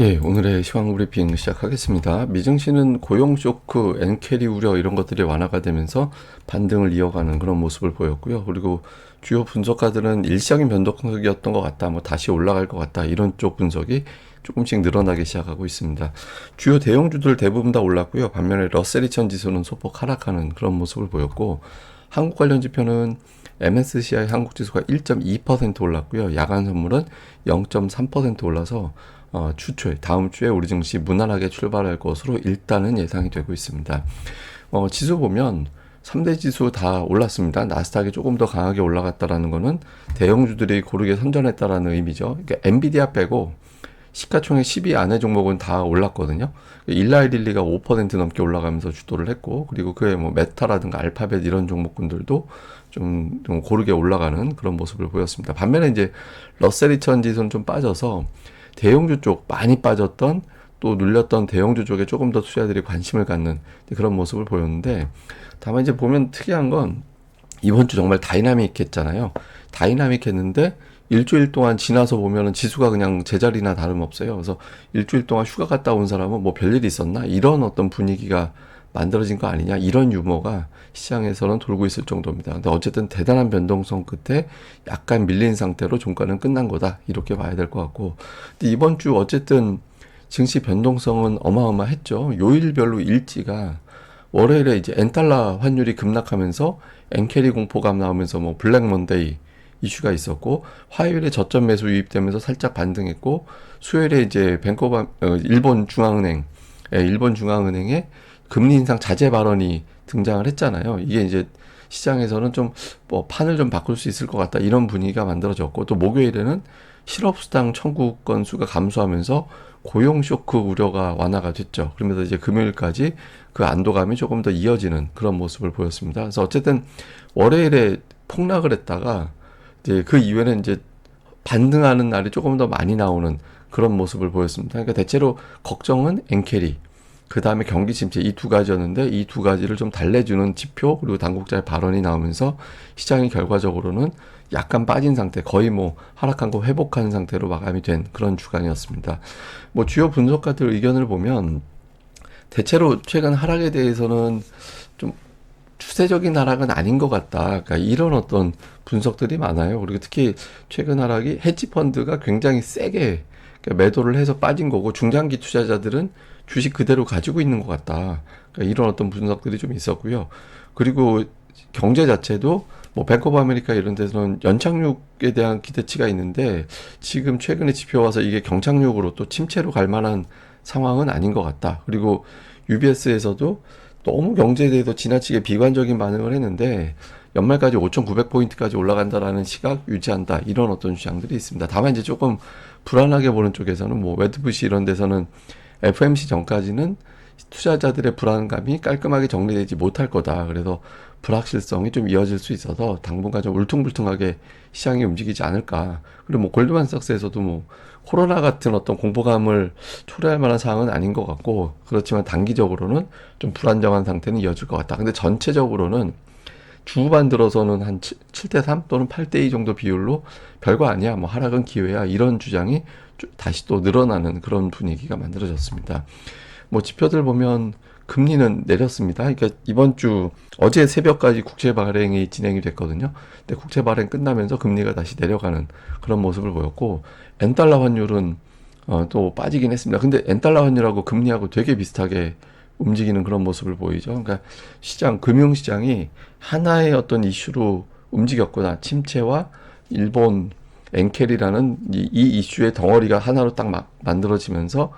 예, 오늘의 시황 브리핑 시작하겠습니다. 미증시는 고용 쇼크, 엔캐리 우려 이런 것들이 완화가 되면서 반등을 이어가는 그런 모습을 보였고요. 그리고 주요 분석가들은 일시적인 변동성이었던 것 같다, 뭐 다시 올라갈 것 같다 이런 쪽 분석이 조금씩 늘어나기 시작하고 있습니다. 주요 대형주들 대부분 다 올랐고요. 반면에 러셀 2000 지수는 소폭 하락하는 그런 모습을 보였고 한국 관련 지표는 MSCI 한국 지수가 1.2% 올랐고요. 야간 선물은 0.3% 올라서 어, 추초에 다음 주에 우리 증시 무난하게 출발할 것으로 일단은 예상이 되고 있습니다. 어, 지수 보면 3대 지수 다 올랐습니다. 나스닥이 조금 더 강하게 올라갔다라는 거는 대형주들이 고르게 선전했다라는 의미죠. 그러니까 엔비디아 빼고 시가총액 10위 안에 종목은 다 올랐거든요. 일라이릴리가 5% 넘게 올라가면서 주도를 했고, 그리고 그에 뭐 메타라든가 알파벳 이런 종목군들도 좀, 좀 고르게 올라가는 그런 모습을 보였습니다. 반면에 이제 러셀 2000 지수는 좀 빠져서 대형주 쪽 많이 빠졌던 또 눌렸던 대형주 쪽에 조금 더 투자들이 관심을 갖는 그런 모습을 보였는데 다만 이제 보면 특이한 건 이번 주 정말 다이나믹 했잖아요. 다이나믹 했는데 일주일 동안 지나서 보면은 지수가 그냥 제자리나 다름없어요. 그래서 일주일 동안 휴가 갔다 온 사람은 뭐 별일이 있었나? 이런 어떤 분위기가 만들어진 거 아니냐 이런 유머가 시장에서는 돌고 있을 정도입니다. 근데 어쨌든 대단한 변동성 끝에 약간 밀린 상태로 종가는 끝난 거다 이렇게 봐야 될 것 같고 근데 이번 주 어쨌든 증시 변동성은 어마어마했죠. 요일별로 일지가 월요일에 이제 엔달러 환율이 급락하면서 엔캐리 공포감 나오면서 뭐 블랙 먼데이 이슈가 있었고 화요일에 저점 매수 유입되면서 살짝 반등했고 수요일에 이제 뱅코바 어, 일본 중앙은행 예, 일본 중앙은행의 금리 인상 자제 발언이 등장을 했잖아요. 이게 이제 시장에서는 좀 뭐 판을 좀 바꿀 수 있을 것 같다 이런 분위기가 만들어졌고 또 목요일에는 실업수당 청구 건수가 감소하면서 고용 쇼크 우려가 완화가 됐죠. 그러면서 이제 금요일까지 그 안도감이 조금 더 이어지는 그런 모습을 보였습니다. 그래서 어쨌든 월요일에 폭락을 했다가 이제 그 이후에는 이제 반등하는 날이 조금 더 많이 나오는 그런 모습을 보였습니다. 그러니까 대체로 걱정은 엔캐리, 그 다음에 경기 침체 이 두 가지였는데 이 두 가지를 좀 달래주는 지표 그리고 당국자의 발언이 나오면서 시장이 결과적으로는 약간 빠진 상태 거의 뭐 하락한 거 회복한 상태로 마감이 된 그런 주간이었습니다. 뭐 주요 분석가들 의견을 보면 대체로 최근 하락에 대해서는 좀 추세적인 하락은 아닌 것 같다. 그러니까 이런 어떤 분석들이 많아요. 그리고 특히 최근 하락이 헤지 펀드가 굉장히 세게 그러니까 매도를 해서 빠진 거고 중장기 투자자들은 주식 그대로 가지고 있는 것 같다. 그러니까 이런 어떤 분석들이 좀 있었고요. 그리고 경제 자체도 뭐 뱅크 오브 아메리카 이런 데서는 연착륙에 대한 기대치가 있는데 지금 최근에 지표 와서 이게 경착륙으로 또 침체로 갈 만한 상황은 아닌 것 같다. 그리고 UBS에서도 너무 경제에 대해서 지나치게 비관적인 반응을 했는데 연말까지 5,900포인트까지 올라간다라는 시각 유지한다. 이런 어떤 주장들이 있습니다. 다만 이제 조금 불안하게 보는 쪽에서는 뭐 웨드부시 이런 데서는 FMC 전까지는 투자자들의 불안감이 깔끔하게 정리되지 못할 거다. 그래서 불확실성이 좀 이어질 수 있어서 당분간 좀 울퉁불퉁하게 시장이 움직이지 않을까. 그리고 뭐 골드만삭스에서도 뭐 코로나 같은 어떤 공포감을 초래할 만한 상황은 아닌 것 같고 그렇지만 단기적으로는 좀 불안정한 상태는 이어질 것 같다. 근데 전체적으로는 주후반 들어서는 한 7, 대 3 또는 8 대 2 정도 비율로 별거 아니야. 뭐 하락은 기회야. 이런 주장이 다시 또 늘어나는 그런 분위기가 만들어졌습니다. 뭐 지표들 보면 금리는 내렸습니다. 그러니까 이번 주 어제 새벽까지 국채 발행이 진행이 됐거든요. 근데 국채 발행 끝나면서 금리가 다시 내려가는 그런 모습을 보였고 엔달러 환율은 어, 또 빠지긴 했습니다. 근데 엔달러 환율하고 금리하고 되게 비슷하게 움직이는 그런 모습을 보이죠. 그러니까 시장 금융 시장이 하나의 어떤 이슈로 움직였구나. 침체와 일본 엔켈이라는 이, 이 이슈의 덩어리가 하나로 딱막 만들어지면서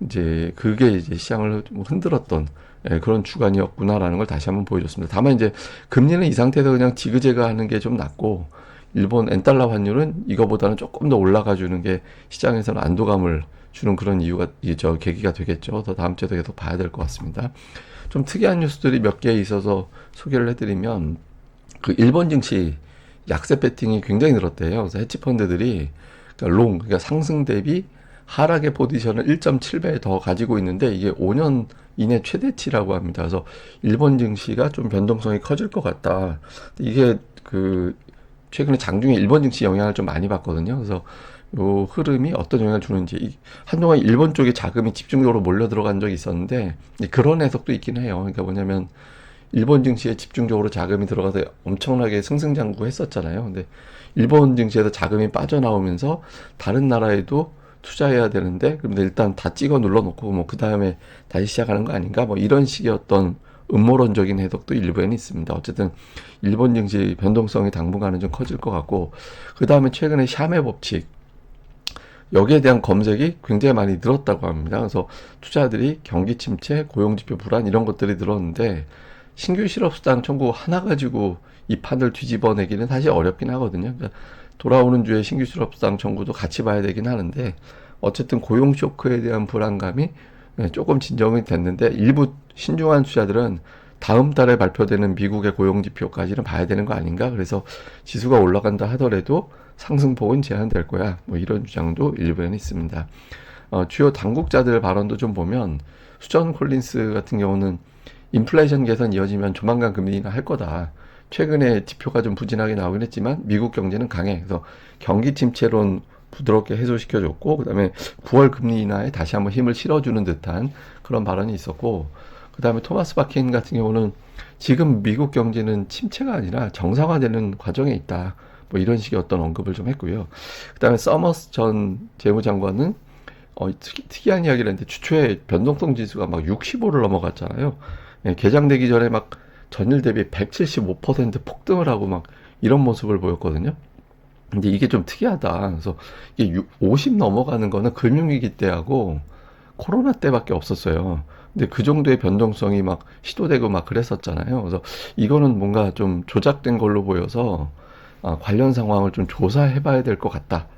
이제 그게 이제 시장을 좀 흔들었던 예, 그런 주간이었구나라는 걸 다시 한번 보여줬습니다. 다만 이제 금리는 이 상태에서 그냥 지그재그 하는 게 좀 낫고 일본 엔달러 환율은 이거보다는 조금 더 올라가 주는 게 시장에서는 안도감을 주는 그런 이유가 저 계기가 되겠죠. 더 다음 주에도 계속 봐야 될 것 같습니다. 좀 특이한 뉴스들이 몇 개 있어서 소개를 해드리면 그 일본 증시 약세 배팅이 굉장히 늘었대요. 그래서 헤지 펀드들이 그러니까 롱, 그러니까 상승 대비 하락의 포지션을 1.7배 더 가지고 있는데 이게 5년 이내 최대치라고 합니다. 그래서 일본 증시가 좀 변동성이 커질 것 같다. 이게 그 최근에 장중에 일본 증시 영향을 좀 많이 받거든요. 그래서 요 흐름이 어떤 영향을 주는지 이- 한동안 일본 쪽에 자금이 집중적으로 몰려 들어간 적이 있었는데 그런 해석도 있긴 해요. 그러니까 뭐냐면 일본 증시에 집중적으로 자금이 들어가서 엄청나게 승승장구 했었잖아요. 근데 일본 증시에서 자금이 빠져나오면서 다른 나라에도 투자해야 되는데 그런데 일단 다 찍어 눌러놓고 뭐 그 다음에 다시 시작하는 거 아닌가 뭐 이런 식의 어떤 음모론적인 해석도 일부에는 있습니다. 어쨌든 일본 증시 변동성이 당분간은 좀 커질 것 같고 그 다음에 최근에 샤메 법칙 여기에 대한 검색이 굉장히 많이 늘었다고 합니다. 그래서 투자들이 경기 침체, 고용 지표 불안 이런 것들이 늘었는데 신규 실업수당 청구 하나 가지고 이 판을 뒤집어내기는 사실 어렵긴 하거든요. 그러니까 돌아오는 주에 신규 실업수당 청구도 같이 봐야 되긴 하는데 어쨌든 고용 쇼크에 대한 불안감이 네, 조금 진정이 됐는데 일부 신중한 투자들은 다음 달에 발표되는 미국의 고용 지표까지는 봐야 되는 거 아닌가? 그래서 지수가 올라간다 하더라도 상승폭은 제한될 거야. 뭐 이런 주장도 일부에는 있습니다. 어, 주요 당국자들 발언도 좀 보면 수전 콜린스 같은 경우는 인플레이션 개선 이어지면 조만간 금리 인하 할 거다. 최근에 지표가 좀 부진하게 나오긴 했지만 미국 경제는 강해. 그래서 경기 침체론 부드럽게 해소시켜줬고 그다음에 9월 금리 인하에 다시 한번 힘을 실어주는 듯한 그런 발언이 있었고 그다음에 토마스 바킨 같은 경우는 지금 미국 경제는 침체가 아니라 정상화되는 과정에 있다. 뭐 이런 식의 어떤 언급을 좀 했고요. 그다음에 서머스 전 재무장관은 어, 특이, 특이 한 이야기를 했는데 주초에 변동성 지수가 막 65를 넘어갔잖아요. 예, 개장되기 전에 막 전일 대비 175% 폭등을 하고 막 이런 모습을 보였거든요. 근데 이게 좀 특이하다. 그래서 이게 50 넘어가는 거는 금융위기 때하고 코로나 때밖에 없었어요. 근데 그 정도의 변동성이 막 시도되고 막 그랬었잖아요. 그래서 이거는 뭔가 좀 조작된 걸로 보여서 아, 관련 상황을 좀 조사해 봐야 될 것 같다.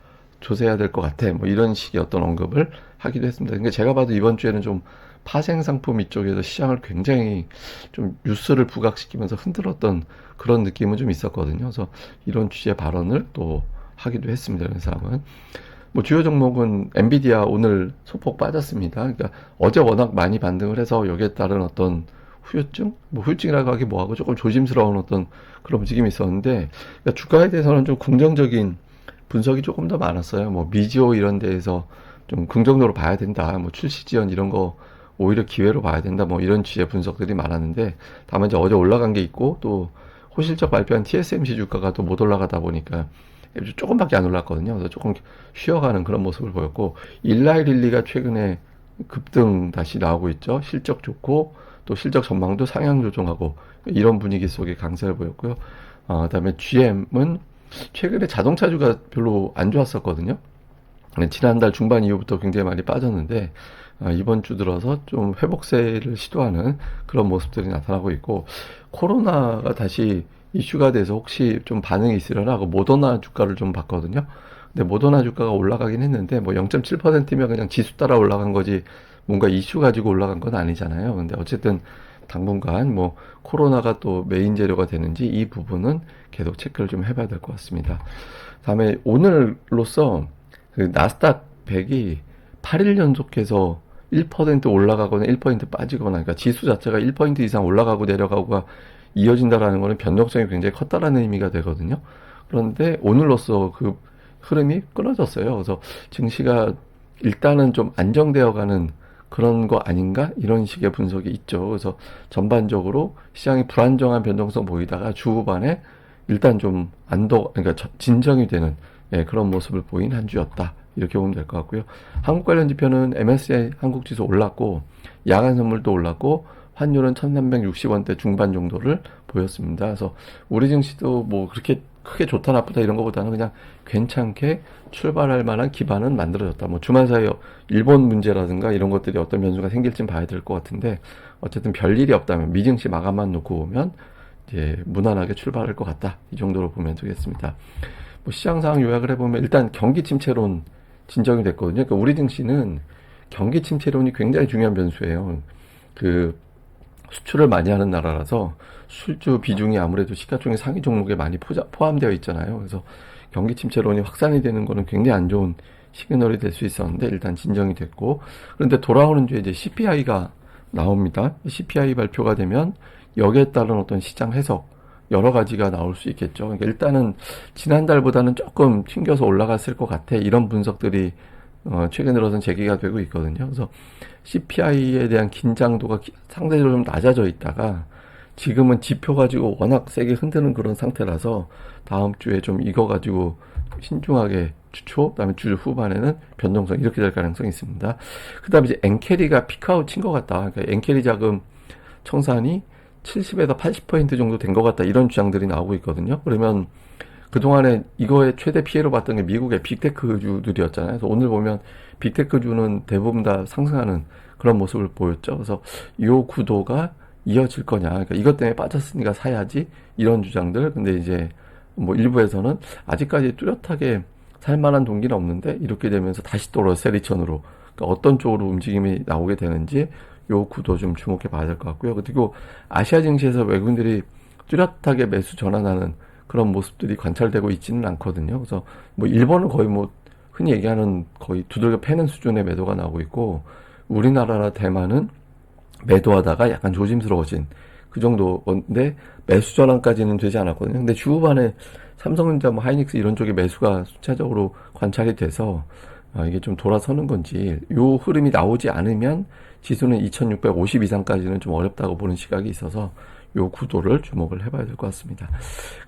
조사해야 될 것 같아. 뭐 이런 식의 어떤 언급을 하기도 했습니다. 근데 제가 봐도 이번 주에는 좀 파생 상품 이쪽에서 시장을 굉장히 좀 뉴스를 부각시키면서 흔들었던 그런 느낌은 좀 있었거든요. 그래서 이런 취지의 발언을 또 하기도 했습니다. 이런 사람은. 뭐 주요 종목은 엔비디아 오늘 소폭 빠졌습니다. 그러니까 어제 워낙 많이 반등을 해서 여기에 따른 어떤 후유증? 뭐 후유증이라고 하기 뭐하고 조금 조심스러운 어떤 그런 움직임이 있었는데 그러니까 주가에 대해서는 좀 긍정적인 분석이 조금 더 많았어요. 뭐 미지오 이런 데에서 좀 긍정적으로 봐야 된다. 뭐 출시 지연 이런 거 오히려 기회로 봐야 된다. 뭐 이런 취지의 분석들이 많았는데 다만 이제 어제 올라간 게 있고 또 호실적 발표한 TSMC 주가가 또 못 올라가다 보니까 조금밖에 안 올랐거든요. 그래서 조금 쉬어가는 그런 모습을 보였고 일라이 릴리가 최근에 급등 다시 나오고 있죠. 실적 좋고 또 실적 전망도 상향 조정하고 이런 분위기 속에 강세를 보였고요. 어, 그다음에 GM은 최근에 자동차주가 별로 안 좋았었거든요. 네, 지난달 중반 이후부터 굉장히 많이 빠졌는데 아, 이번 주 들어서 좀 회복세를 시도하는 그런 모습들이 나타나고 있고 코로나가 다시 이슈가 돼서 혹시 좀 반응이 있으려나 하고 모더나 주가를 좀 봤거든요. 근데 모더나 주가가 올라가긴 했는데 뭐 0.7%면 그냥 지수 따라 올라간 거지 뭔가 이슈 가지고 올라간 건 아니잖아요. 근데 어쨌든 당분간 뭐 코로나가 또 메인 재료가 되는지 이 부분은 계속 체크를 좀 해봐야 될 것 같습니다. 다음에 오늘로써 그 나스닥 100이 8일 연속해서 1% 올라가거나 1% 빠지거나 그러니까 지수 자체가 1% 이상 올라가고 내려가고가 이어진다라는 거는 변동성이 굉장히 컸다라는 의미가 되거든요. 그런데 오늘로써 그 흐름이 끊어졌어요. 그래서 증시가 일단은 좀 안정되어 가는 그런 거 아닌가? 이런 식의 분석이 있죠. 그래서 전반적으로 시장이 불안정한 변동성 보이다가 주 후반에 일단 좀 안도, 그러니까 저- 진정이 되는 예, 그런 모습을 보인 한 주였다. 이렇게 보면 될 것 같고요. 한국 관련 지표는 MSCI 한국 지수 올랐고, 야간 선물도 올랐고, 환율은 1360원대 중반 정도를 보였습니다. 그래서 우리 증시도 뭐 그렇게 크게 좋다 나쁘다 이런 것보다는 그냥 괜찮게 출발할 만한 기반은 만들어졌다. 뭐 주말 사이에 일본 문제라든가 이런 것들이 어떤 변수가 생길진 봐야 될 것 같은데 어쨌든 별 일이 없다면 미증시 마감만 놓고 보면 이제 무난하게 출발할 것 같다. 이 정도로 보면 되겠습니다. 뭐 시장 상황 요약을 해보면 일단 경기 침체론 진정이 됐거든요. 그러니까 우리 증시는 경기 침체론이 굉장히 중요한 변수예요. 그 수출을 많이 하는 나라라서 수주 비중이 아무래도 시가총액 상위 종목에 많이 포자, 포함되어 있잖아요. 그래서 경기 침체론이 확산이 되는 거는 굉장히 안 좋은 시그널이 될 수 있었는데 일단 진정이 됐고 그런데 돌아오는 주에 이제 CPI가 나옵니다. CPI 발표가 되면 여기에 따른 어떤 시장 해석 여러 가지가 나올 수 있겠죠. 그러니까 일단은 지난달보다는 조금 튕겨서 올라갔을 것 같아. 이런 분석들이 어, 최근 들어서는 제기가 되고 있거든요. 그래서 CPI에 대한 긴장도가 기- 상대적으로 좀 낮아져 있다가 지금은 지표 가지고 워낙 세게 흔드는 그런 상태라서 다음 주에 좀 이거 가지고 신중하게 주 초, 그다음에 주 후반에는 변동성 이렇게 될 가능성이 있습니다. 그다음에 이제 엔캐리가 피크아웃 친 것 같다. 그러니까 엔캐리 자금 청산이 70에서 80% 정도 된 것 같다. 이런 주장들이 나오고 있거든요. 그러면 그동안에 이거의 최대 피해로 봤던 게 미국의 빅테크주들이었잖아요. 그래서 오늘 보면 빅테크주는 대부분 다 상승하는 그런 모습을 보였죠. 그래서 이 구도가 이어질 거냐. 그러니까 이것 때문에 빠졌으니까 사야지. 이런 주장들. 근데 이제 뭐 일부에서는 아직까지 뚜렷하게 살 만한 동기는 없는데 이렇게 되면서 다시 또 러셀리천으로 그러니까 어떤 쪽으로 움직임이 나오게 되는지 요 구도 좀 주목해 봐야 될 것 같고요. 그리고 아시아 증시에서 외국인들이 뚜렷하게 매수 전환하는 그런 모습들이 관찰되고 있지는 않거든요. 그래서 뭐 일본은 거의 뭐 흔히 얘기하는 거의 두들겨 패는 수준의 매도가 나오고 있고 우리나라나 대만은 매도하다가 약간 조심스러워진 그 정도인데 매수 전환까지는 되지 않았거든요. 근데 주 후반에 삼성전자, 뭐 하이닉스 이런 쪽에 매수가 순차적으로 관찰이 돼서 아, 이게 좀 돌아서는 건지 요 흐름이 나오지 않으면 지수는 2650 이상까지는 좀 어렵다고 보는 시각이 있어서 요 구도를 주목을 해봐야 될 것 같습니다.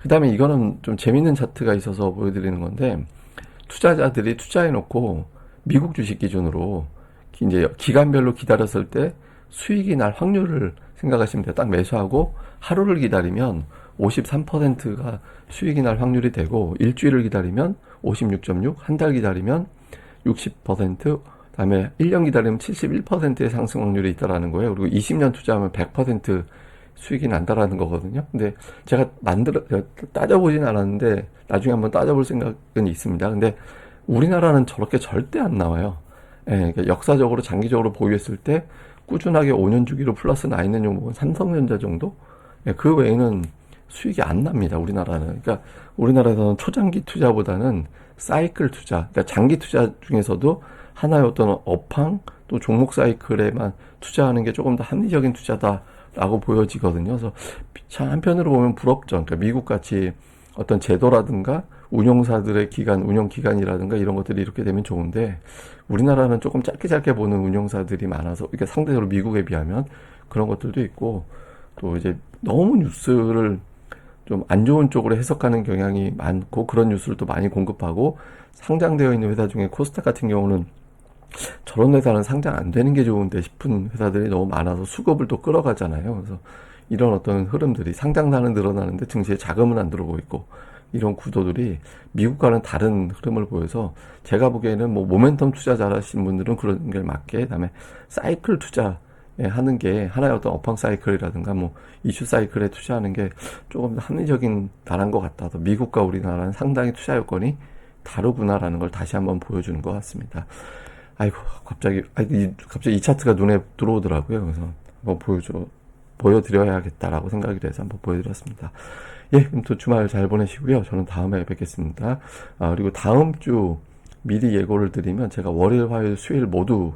그 다음에 이거는 좀 재밌는 차트가 있어서 보여드리는 건데 투자자들이 투자해놓고 미국 주식 기준으로 기- 이제 기간별로 기다렸을 때 수익이 날 확률을 생각하시면 돼요. 딱 매수하고 하루를 기다리면 53%가 수익이 날 확률이 되고 일주일을 기다리면 56.6, 한 달 기다리면 60%, 그다음에 1년 기다리면 71%의 상승 확률이 있다라는 거예요. 그리고 20년 투자하면 100% 수익이 난다라는 거거든요. 근데 제가 만들어 따져보진 않았는데 나중에 한번 따져볼 생각은 있습니다. 근데 우리나라는 저렇게 절대 안 나와요. 예, 그러니까 역사적으로 장기적으로 보유했을 때 꾸준하게 5년 주기로 플러스 나 있는 종목은 삼성전자 정도? 예, 그 외에는 수익이 안 납니다. 우리나라는. 그러니까 우리나라에서는 초장기 투자보다는 사이클 투자, 그러니까 장기 투자 중에서도 하나의 어떤 업황 또 종목 사이클에만 투자하는 게 조금 더 합리적인 투자다라고 보여지거든요. 그래서 참 한편으로 보면 부럽죠. 그러니까 미국 같이 어떤 제도라든가 운용사들의 기간, 운영 기간이라든가 이런 것들이 이렇게 되면 좋은데 우리나라는 조금 짧게 짧게 보는 운용사들이 많아서 이게 상대적으로 미국에 비하면 그런 것들도 있고 또 이제 너무 뉴스를 좀 안 좋은 쪽으로 해석하는 경향이 많고 그런 뉴스를 또 많이 공급하고 상장되어 있는 회사 중에 코스닥 같은 경우는 저런 회사는 상장 안 되는 게 좋은데 싶은 회사들이 너무 많아서 수급을 또 끌어가잖아요. 그래서 이런 어떤 흐름들이 상장사는 늘어나는데 증시에 자금은 안 들어오고 있고 이런 구도들이 미국과는 다른 흐름을 보여서 제가 보기에는 뭐 모멘텀 투자 잘 하신 분들은 그런 게 맞게 그다음에 사이클 투자 하는 게 하나의 어떤 업황 사이클이라든가 뭐 이슈 사이클에 투자하는 게 조금 더 합리적인 나라인 것 같다. 더 미국과 우리나라는 상당히 투자 여건이 다르구나라는 걸 다시 한번 보여주는 것 같습니다. 아이고 갑자기 아이, 이- 갑자기 이 차트가 눈에 들어오더라고요. 그래서 한번 보여줘 보여드려야겠다라고 생각이 돼서 한번 보여드렸습니다. 예, 그럼 또 주말 잘 보내시고요. 저는 다음에 뵙겠습니다. 아, 그리고 다음 주 미리 예고를 드리면 제가 월요일, 화요일, 수요일 모두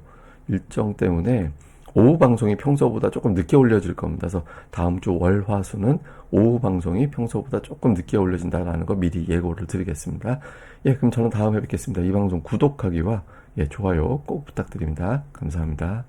일정 때문에 오후 방송이 평소보다 조금 늦게 올려질 겁니다. 그래서 다음 주 월, 화, 수는 오후 방송이 평소보다 조금 늦게 올려진다라는 거 미리 예고를 드리겠습니다. 예, 그럼 저는 다음에 뵙겠습니다. 이 방송 구독하기와 예, 좋아요 꼭 부탁드립니다. 감사합니다.